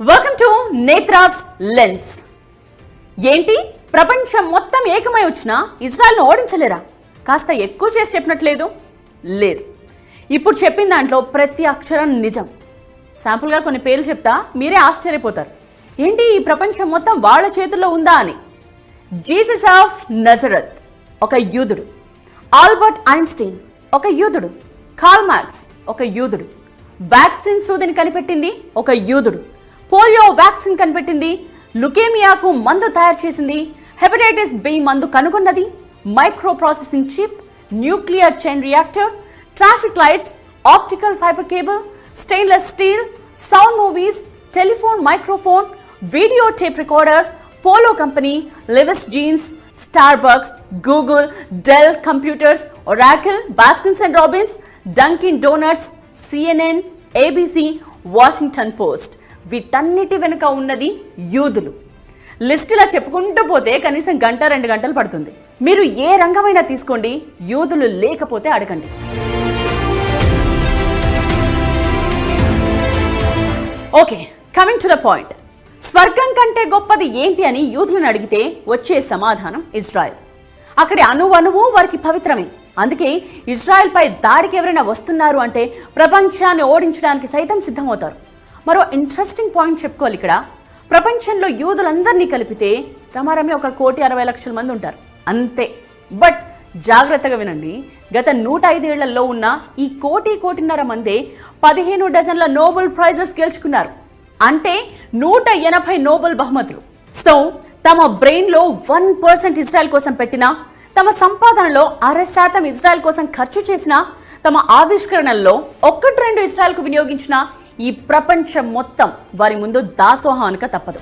Welcome to నేత్రాస్ lens ఏంటి? ప్రపంచం మొత్తం ఏకమై వచ్చినా ఇజ్రాయెల్ను ఓడించలేరా? కాస్త ఎక్కువ చేసి చెప్పినట్లేదు? లేదు. ఇప్పుడు చెప్పిన దాంట్లో ప్రతి అక్షరం నిజం. శాంపుల్గా కొన్ని పేర్లు చెప్తా మీరే ఆశ్చర్యపోతారు. ఏంటి ఈ ప్రపంచం మొత్తం వాళ్ళ చేతుల్లో ఉందా అని? జీసస్ ఆఫ్ నజరత్ ఒక యూదుడు. ఆల్బర్ట్ ఐన్స్టీన్ ఒక యూదుడు. కార్మాక్స్ ఒక యూదుడు. వ్యాక్సిన్ సూదిని కనిపెట్టింది ఒక యూదుడు. పోలియో వ్యాక్సిన్ కనిపెట్టింది. లుకేమియాకు మందు తయారు చేసింది. హెపటైటిస్ బి మందు కనుగొన్నది. Micro processing chip nuclear chain reactor traffic lights optical fibre cable stainless steel sound movies telephone microphone video tape recorder polo company Levi's jeans Starbucks Google Dell computers Oracle Baskins and Robbins Dunkin Donuts CNN ABC Washington Post. వీటన్నిటి వెనుక ఉన్నది యూదులు. లిస్టులా చెప్పుకుంటూ పోతే కనీసం గంట రెండు గంటలు పడుతుంది. మీరు ఏ రంగమైనా తీసుకోండి యూదులు లేకపోతే అడగండి. Okay coming to the point స్వర్గం కంటే గొప్పది ఏంటి అని యూదులను అడిగితే వచ్చే సమాధానం ఇజ్రాయెల్. అక్కడి అణువణువు వారికి పవిత్రమే. అందుకే ఇజ్రాయెల్ పై దాడికి ఎవరైనా వస్తున్నారు అంటే ప్రపంచాన్ని ఓడించడానికి సైతం సిద్ధమవుతారు. మరో ఇంట్రెస్టింగ్ పాయింట్ చెప్పుకోవాలి ఇక్కడ. ప్రపంచంలో యూదులందరినీ కలిపితే రమారమి ఒక కోటి అరవై లక్షల మంది ఉంటారు. అంతే. బట్ జాగ్రత్తగా వినండి. గత నూట ఐదేళ్ళలో ఉన్న ఈ కోటి కోటిన్నర మందే పదిహేను డజన్ల నోబెల్ ప్రైజెస్ గెలుచుకున్నారు. అంటే నూట ఎనభై నోబెల్ బహుమతులు. సో తమ బ్రెయిన్లో వన్ పర్సెంట్ ఇజ్రాయెల్ కోసం పెట్టినా తమ సంపాదనలో అర శాతం ఇజ్రాయెల్ కోసం ఖర్చు చేసిన తమ ఆవిష్కరణల్లో ఒక్కటి రెండు ఇజ్రాయెల్కు వినియోగించిన ఈ ప్రపంచం మొత్తం వారి ముందు దాసోహానుక తప్పదు.